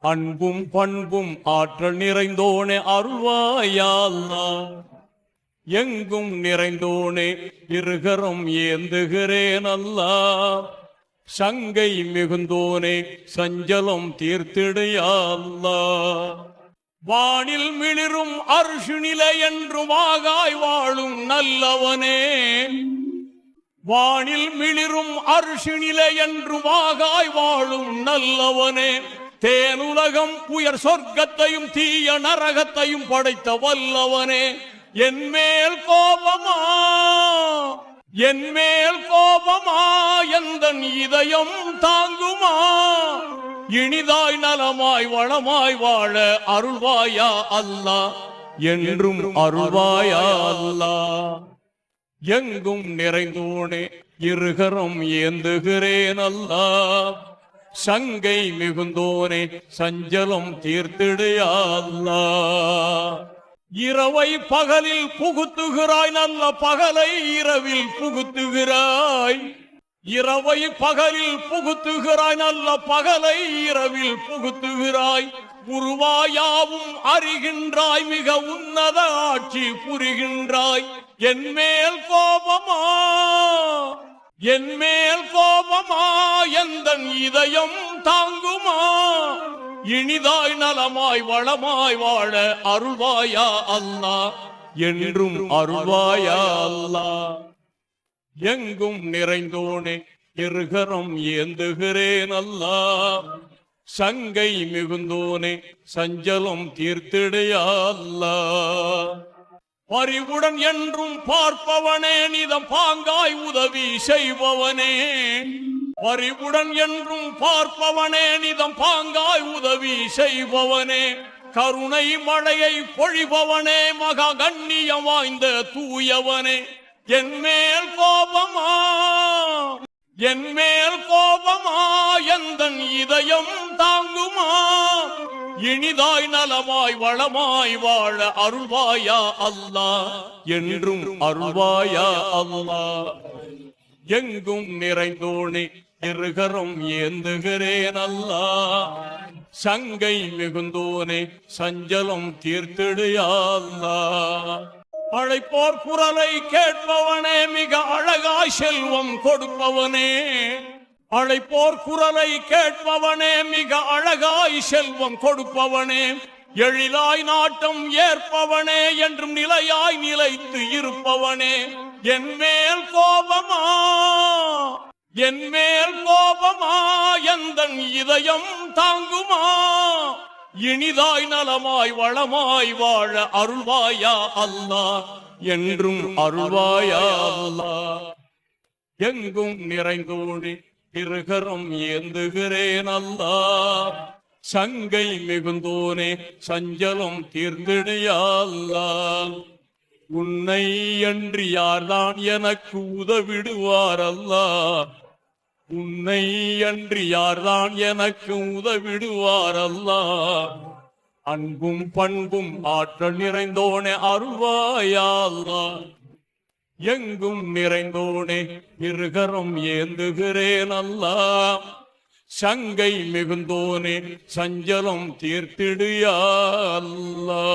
அன்பும் பண்பும் ஆற்றல் நிறைந்தோனே அருள்வாயாலா எங்கும் நிறைந்தோனே இருகரம் ஏந்துகிறேன் அல்லா சங்கை மிகுந்தோனே சஞ்சலம் தீர்த்திடையால்லா வானில் மிளிரும் அருஷுநிலை என்றும் ஆகாய் வாழும் நல்லவனே. வானில் மிளிரும் அருஷினிலை என்றும் ஆகாய் வாழும் நல்லவனே. தேனுலகம் உயர் சொர்க்கத்தையும் தீய நரகத்தையும் படைத்த வல்லவனே என் மேல் கோபமா? என் மேல் கோபமா? எந்த இதயம் தாங்குமா? இனிதாய் நலமாய் வளமாய் வாழ அருள்வாயா அல்லா? என்றும் அருள்வாயா அல்லா? எங்கும் நிறைந்தோனே இருகரம் ஏந்துகிறேன் அல்லா. சங்கை மிகுந்தோனே சஞ்சலம் தீர்த்திடையால்லா. இரவை பகலில் புகுத்துகிறாய் நல்ல பகலை இரவில் புகுத்துகிறாய். இரவை பகலில் புகுத்துகிறாய் நல்ல பகலை இரவில் புகுத்துகிறாய். உருவாயாவும் அறிகின்றாய் மிக உன்னத ஆட்சி புரிகின்றாய். என் மேல் கோபமா? என் மேல் கோபமா எந்தன் இதயம் தாங்குமா? இனிதாய் நலமாய் வளமாய் வாழ அருள்வாயா அல்லா? என்றும் அருள்வாயா அல்லா? எங்கும் நிறைந்தோனே இருகரம் ஏந்துகிறேன் அல்லா. சங்கை மிகுந்தோனே சஞ்சலம் தீர்த்திடையா அல்லா. பறிவுடன் என்றும் பார்ப்பவனே நிதம் பாங்காய் உதவி செய்பவனே. பறிவுடன் என்றும் பார்ப்பவனே நிதம் பாங்காய் உதவி செய்பவனே. கருணை மழையை பொழிபவனே மகா கண்ணியம் வாய்ந்த தூயவனே. என் மேல் கோபமா? என் மேல் கோபமா? எந்தன் இதயம் தாங்குமா? இனிதாய் நலமாய் வளமாய் வாழ அருள்வாயா அல்லா. என்றும் அருள்வாயா அல்லா. எங்கும் நிறைந்தோனே இருகரம் ஏந்துகிறேன் அல்லா. சங்கை மிகுந்தோனே சஞ்சலம் தீர்த்திடுயால்லா அழைப்போர் குரலை கேட்பவனே மிக அழகாய் செல்வம் கொடுப்பவனே. அழைப்போர் குரலை கேட்பவனே மிக அழகாய் செல்வம் கொடுப்பவனே எழிலாய் நாட்டம் ஏற்பவனே என்றும் நிலையாய் நிலைத்து இருப்பவனே. என் மேல் கோபமா? என் மேல் கோபமா? எந்தன் இதயம் தாங்குமா? இனிதாய் நலமாய் வளமாய் வாழ அருள்வாயா அல்லா? என்றும் அருள்வாயா அல்லா? எங்கும் நிறைந்தோடி இருகரம் ஏந்துகிறேன் அல்லா. சங்கை மிகுந்தோனே சஞ்சலம் தீர்ந்திடையா உன்னை அன்றி யார்தான் எனக்கு உதவிடுவார் அல்லா. உன்னை அன்றி யார்தான் எனக்கு உதவிடுவார் அல்லா. அன்பும் பண்பும் ஆற்றல் நிறைந்தோனே அருள்வாயா எங்கும் நிறைந்தோனே இருகரம் ஏந்துகிறேன் அல்லா. சங்கை மிகுந்தோனே சஞ்சலம் தீர்த்திடுயா அல்லா.